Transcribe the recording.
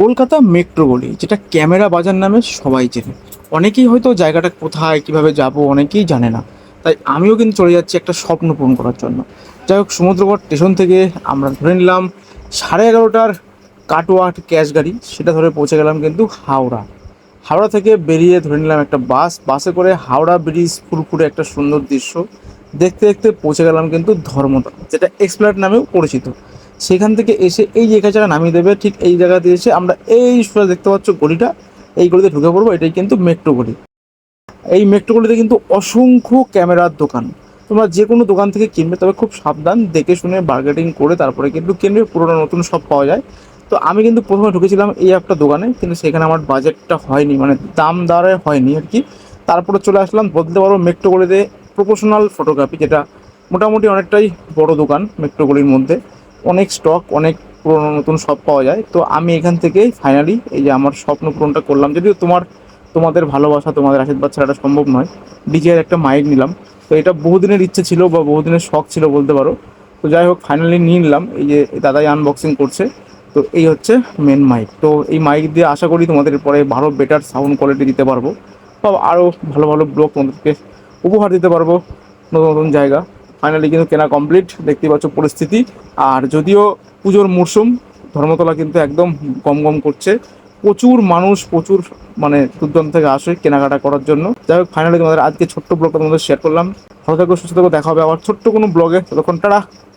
Kolkata metro গলি যেটা camera বাজার নামে সবাই চেনে। অনেকেই হয়তো জায়গাটা কোথায়, কীভাবে যাব, অনেকেই জানে না। তাই আমিও কিন্তু চলে যাচ্ছি একটা স্বপ্ন পূরণ করার জন্য। যাই হোক, সমুদ্রপথ স্টেশন থেকে আমরা ধরে নিলাম সাড়ে এগারোটার কাটোয়াট ক্যাশ গাড়ি, সেটা ধরে পৌঁছে গেলাম কিন্তু হাওড়া। হাওড়া থেকে বেরিয়ে ধরে নিলাম একটা বাস। বাসে করে হাওড়া ব্রিজ ফুরফুরে একটা সুন্দর দৃশ্য। দেখতে দেখতে পৌঁছে গেলাম কিন্তু ধর্মতলা, যেটা এক্সপ্লেট নামেও পরিচিত। সেখান থেকে এসে এই জায়গা নামিয়ে দেবে, ঠিক এই জায়গাতে এসে আমরা এই সোজা দেখতে পাচ্ছ গলিটা, এই গলিতে ঢুকে পড়ব, এটাই কিন্তু মেট্রো গলি। এই মেট্রো গলিতে কিন্তু অসংখ্য ক্যামেরার দোকান। তোমরা যে কোনো দোকান থেকে কিনবে, তবে খুব সাবধান, দেখে শুনে বার্গেটিং করে তারপরে কিন্তু কিনবে পুরোনো নতুন সব পাওয়া যায়। তো আমি কিন্তু প্রথমে ঢুকেছিলাম এই একটা দোকানে, কিন্তু সেখানে আমার বাজেটটা হয়নি মানে দাম দরে হয়নি আর কি। তারপরে চলে আসলাম, বলতে পারব মেট্রো গলিতে প্রফেশনাল ফটোগ্রাফি যেটা মোটামুটি অনেকটাই বড় দোকান মেট্রো গলির মধ্যে। অনেক স্টক অনেক পুরোনো নতুন সব পাওয়া যায়। তো আমি এখান থেকেই ফাইনালি এই যে আমার স্বপ্ন পূরণটা করলাম। যদিও তোমার, তোমাদের ভালোবাসা, তোমাদের আশীর্বাদ ছাড়াটা সম্ভব নয়। ডিজের একটা মাইক নিলাম। তো এটা বহুদিনের ইচ্ছে ছিল বা বহুদিনের শখ ছিল বলতে পারো। তো যাই হোক ফাইনালি নিয়ে নিলাম। এই যে দাদাই আনবক্সিং করছে। তো এই হচ্ছে মেন মাইক তো এই মাইক দিয়ে আশা করি তোমাদের পরে ভালো বেটার সাউন্ড কোয়ালিটি দিতে পারব। বা আরও ভালো ভালো ব্লগ তোমাদেরকে উপহার দিতে পারব। নতুন নতুন জায়গা। ফাইনালি কিন্তু কেনা কমপ্লিট দেখতে পাচ্ছ পরিস্থিতি। আর যদিও পুজোর মরশুম ধর্মতলা কিন্তু একদম গম গম করছে। প্রচুর মানুষ, প্রচুর মানে দূর থেকে আসে কেনাকাটা করার জন্য। যাই হোক ফাইনালি তোমাদের আজকে ছোট্ট ব্লগটা তোমাদের শেয়ার করলাম। ভালো থাকো, সুস্থ থাকো, দেখা হবে আবার ছোট্ট কোনো ব্লগে। ততক্ষণ, টাটা!